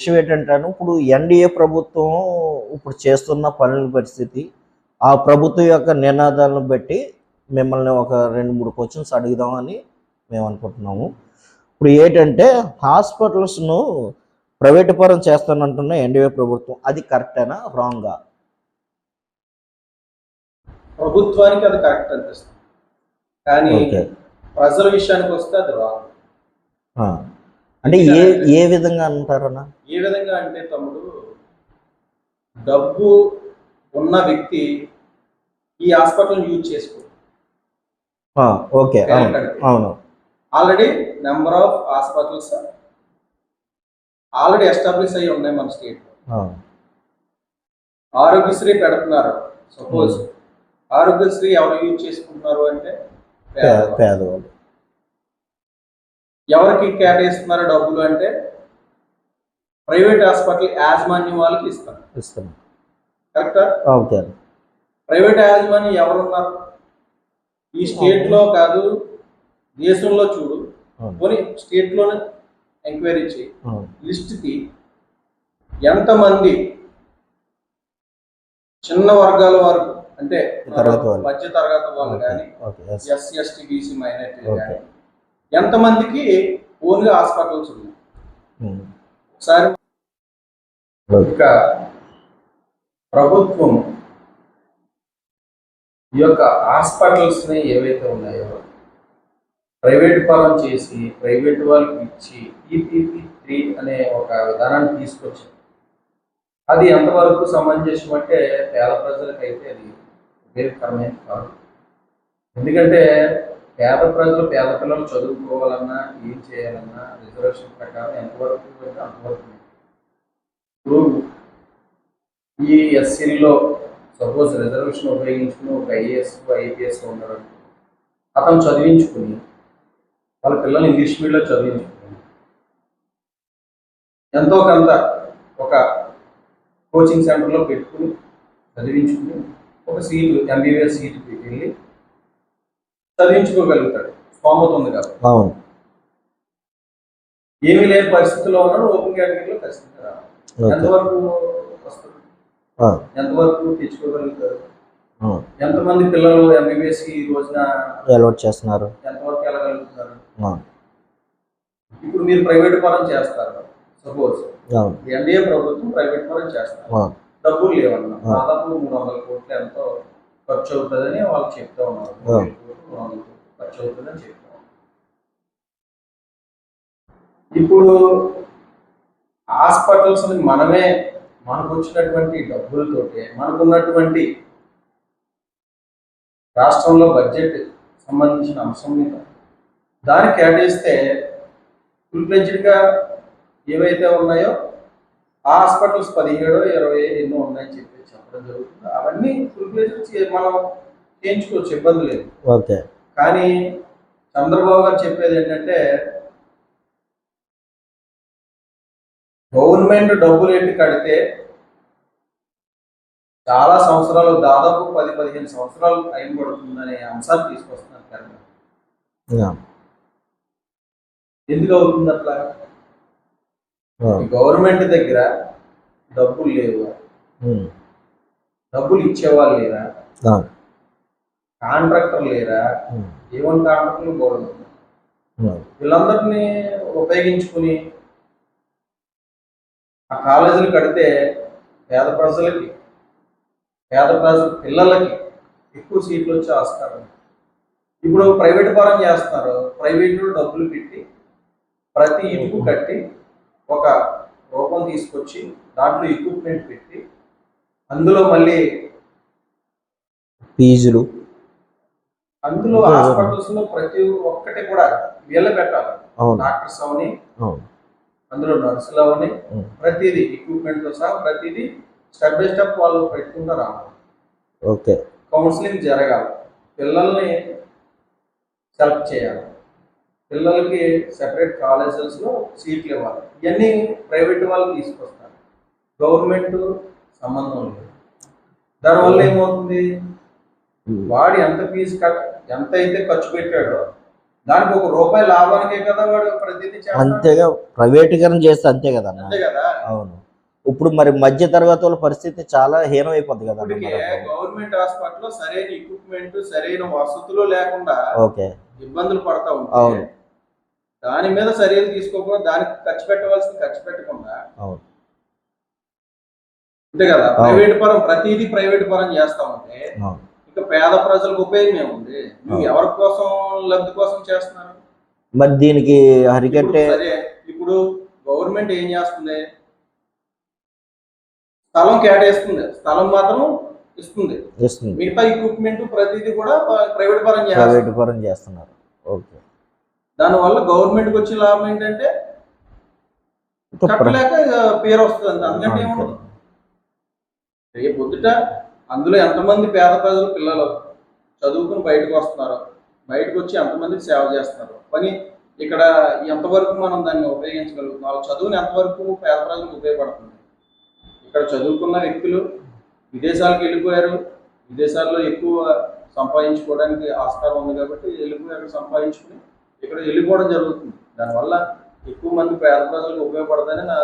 విషయం ఏంటంటాను ఇప్పుడు ఎన్డీఏ ప్రభుత్వం ఇప్పుడు చేస్తున్న పనుల పరిస్థితి ఆ ప్రభుత్వం యొక్క నినాదాలను బట్టి మిమ్మల్ని ఒక రెండు మూడు క్వశ్చన్స్ అడుగుదామని మేము అనుకుంటున్నాము. ఇప్పుడు ఏంటంటే హాస్పిటల్స్ను ప్రైవేట్ పరం చేస్తానంటున్న ఎన్డీఏ ప్రభుత్వం అది కరెక్టేనా రాంగా ప్రభుత్వానికి అది కరెక్ట్ అనిపిస్తుంది. కానీ ప్రజల విషయానికి వస్తే అది రాంగ్. అంటే ఏ ఏ విధంగా అంటారన్నా? ఏ విధంగా అంటే తమ్ముడు డబ్బు ఉన్న వ్యక్తి ఈ హాస్పిటల్ యూజ్ చేసుకో ఓకే అవును already number of hospitals already establish అయ్యి ఉన్నాయి మన స్టేట్ ఆరోగ్యశ్రీ పెడుతున్నారు సపోజ్. ఆరోగ్యశ్రీ ఎవరు యూజ్ చేసుకుంటున్నారు అంటే పేదవాళ్ళు. ఎవరికి కేటాయిస్తున్నారు డబ్బులు అంటే ప్రైవేట్ హాస్పిటల్ యాజమాన్యం వాళ్ళకి ఇస్తారు ఇస్తున్నాం కరెక్టా? ఓకే ప్రైవేట్ యాజమాన్యం ఎవరున్నారు? ఈ స్టేట్లో కాదు దేశంలో చూడు. పోనీ స్టేట్లోనే ఎంక్వైరీ చేయి. అవును. లిస్ట్కి ఎంతమంది చిన్న వర్గాల వరకు అంటే. మధ్య తరగతి వాళ్ళు. కానీ ఎస్సీ ఎస్టీ బీసీ మైనార్టీ. కానీ ఎంతమందికి ఓన్గా హాస్పిటల్స్ ఉన్నాయి. ఒకసారి. ఇక ప్రభుత్వం ఈ యొక్క హాస్పిటల్స్ని ఏవైతే ఉన్నాయో ప్రైవేట్ పరం చేసి ప్రైవేట్ వాళ్ళకి ఇచ్చి ఈపీపీ త్రీ అనే ఒక విధానాన్ని తీసుకొచ్చి అది ఎంతవరకు సమంజసం అంటే పేద ప్రజలకైతే అది ఉపయోగకరమైన కాదు ఎందుకంటే పేద ప్రజలు పేద పిల్లలు చదువుకోవాలన్నా ఏం చేయాలన్నా రిజర్వేషన్ ప్రకారం ఎంతవరకు అంటే అంతవరకు ఇప్పుడు ఈ ఎస్సీల్లో సపోజ్ రిజర్వేషన్ ఉపయోగించుకుని ఒక ఐఏఎస్ ఐపీఎస్ ఉన్నాడు అతను చదివించుకుని వాళ్ళ పిల్లలు ఇంగ్లీష్ మీడియంలో చదివించుకుని ఎంతో కొంత ఒక కోచింగ్ సెంటర్లో పెట్టుకుని చదివించుకుని ఒక సీటు ఎంబీబీఎస్ సీటు వెళ్ళి చదివించుకోగలుగుతాడు. స్తోమత ఉంది కాబట్టి. అవును. ఏమీ లేని పరిస్థితిలో ఉన్నాడు ఓపెన్ కేటగిరీలో ఖచ్చితంగా రావాలి. ఎంతవరకు వస్తుంది ఎంతవరకు తెచ్చుకోగలుగుతారు. ఎంతమంది పిల్లలు ఎంబీబీఎస్ ఈ రోజున అలవాట్ చేస్తున్నారు? ఎంతవరకు వెళ్ళగలుగుతారు? ఆ, ఇప్పుడు మీరు ప్రైవేట్ పరం చేస్తారు. సపోజ్ ఎన్డీఏ ప్రభుత్వం ప్రైవేట్ పరం చేస్తారు. డబ్బులు లేవన్నా. దాదాపు మూడు వందల కోట్లు ఎంతో ఖర్చు అవుతుందని వాళ్ళు చెప్తా ఉన్నారు. ఖర్చు అవుతుందని చెప్తా ఇప్పుడు హాస్పిటల్స్ మనమే మనకు వచ్చినటువంటి డబ్బులతోటి మనకున్నటువంటి రాష్ట్రంలో బడ్జెట్ సంబంధించిన అంశం మీద దాన్ని కేటాయిస్తే ఫుల్గా ఏవైతే ఉన్నాయో ఆ హాస్పిటల్స్ పదిహేడు ఇరవై ఎన్నో ఉన్నాయని చెప్పి చెప్పడం జరుగుతుంది. అవన్నీ ఫ్లెడ్జ్డ్ మనం చేయించుకోవచ్చు ఇబ్బంది లేదు. ఓకే. కానీ చంద్రబాబు గారు చెప్పేది ఏంటంటే గవర్నమెంట్ డబ్బులు ఎట్టి కడితే చాలా సంవత్సరాలు దాదాపు పది పదిహేను సంవత్సరాలు టైం పడుతుందనే అంశాలు తీసుకొస్తున్నారు యా, ఎందుకు అవుతుంది అట్లా? గవర్నమెంట్ దగ్గర డబ్బులు లేవు. డబ్బులు ఇచ్చేవాళ్ళు లేరా కాంట్రాక్టర్ లేరా? ఏమని కాంట్రాక్టర్లు గవర్నమెంట్ వీళ్ళందరినీ ఉపయోగించుకుని ఆ కాలేజీలు కడితే పేద ప్రజలకి పేద ప్రజల పిల్లలకి ఎక్కువ సీట్లు వచ్చే ఆస్కారం. ఇప్పుడు ప్రైవేట్ పరం చేస్తున్నారు. ప్రైవేట్ డబ్బులు పెట్టి ప్రతి ఇటుకు కట్టి ఒక రూపం తీసుకొచ్చి దాంట్లో ఎక్విప్మెంట్ పెట్టి అందులో మళ్ళీ ఫీజులు. అందులో హాస్పిటల్స్లో ప్రతి ఒక్కటి కూడా వీళ్ళ పెట్టాలి. డాక్టర్స్ అవని అందులో నర్సులు అవని ప్రతిదీ equipment తో సహా ప్రతిదీ స్టెప్ బై స్టెప్ వాళ్ళు పెట్టుకుంటూ రావాలి. ఓకే. కౌన్సిలింగ్ జరగాలి. పిల్లల్ని సెలెక్ట్ చేయాలి. పిల్లలకి సెపరేట్ కాలేజెస్లో సీట్లు ఇవ్వాలి. ఇవన్నీ ప్రైవేట్ వాళ్ళు తీసుకొస్తారు. గవర్నమెంట్ సంబంధం లేదు. దానివల్ల ఏమవుతుంది? వాడు ఎంత ఫీజు కట్ ఎంత అయితే ఖర్చు పెట్టాడో దానికి ఒక రూపాయి లాభానికే కదా వాడు ప్రతిదీ అంతేగా ప్రైవేటీకరణ చేస్తే అంతే కదన్న అంతే కదా? అవును. ఇప్పుడు మరి మధ్య తరగతి వాళ్ళ పరిస్థితి చాలా హీనం అయిపోద్ది కదా గవర్నమెంట్ హాస్పిటల్లో సరైన ఎక్విప్మెంట్ సరైన వసతులు లేకుండా ఓకే. ఇబ్బందులు పడతా అవును. ఉంటాయి దాని మీద చర్యలు తీసుకోకుండా దానికి ఖర్చు పెట్టవలసింది ఖర్చు పెట్టకుండా అవును. అంతే కదా. ప్రైవేట్ పరం ప్రతిదీ ప్రైవేట్ పరం చేస్తా ఉంటే ఇక పేద ప్రజలకు ఉపయోగం ఏముంది. ఎవరి కోసం లబ్ధి కోసం చేస్తున్నారు? మరి దీనికి హరికట్టే సరే ఇప్పుడు గవర్నమెంట్ ఏం చేస్తుంది? స్థలం కేటాయిస్తుంది. స్థలం మాత్రం ఇస్తుంది. ఇస్తుంది. మిగతా ఎక్విప్మెంట్ ప్రతిదీ కూడా ప్రైవేట్ పరం ప్రైవేట్ పరం చేస్తున్నారు. ఓకే. దానివల్ల గవర్నమెంట్కి వచ్చే లాభం ఏంటంటే కట్టలేక పేరు వస్తుంది. అందుకంటే. ఏముండదు? రేపు పొద్దుట అందులో ఎంతమంది పేద ప్రజలు పిల్లలు చదువుకుని బయటకు వస్తున్నారు బయటకు వచ్చి ఎంతమందికి సేవ చేస్తున్నారు కానీ ఇక్కడ ఎంతవరకు మనం దాన్ని ఉపయోగించగలుగుతున్నాం? వాళ్ళ చదువుని ఎంతవరకు పేద ప్రజలకు ఉపయోగపడుతుంది? ఇక్కడ చదువుకున్న వ్యక్తులు విదేశాలకు వెళ్ళిపోయారు. విదేశాల్లో ఎక్కువ సంపాదించుకోవడానికి ఆస్కారం ఉంది కాబట్టి వెళ్ళిపోయారు సంపాదించుకుని ఇక్కడ వెళ్ళిపోవడం జరుగుతుంది. దానివల్ల ఎక్కువ మంది పేద ప్రజలకు ఉపయోగపడదని నా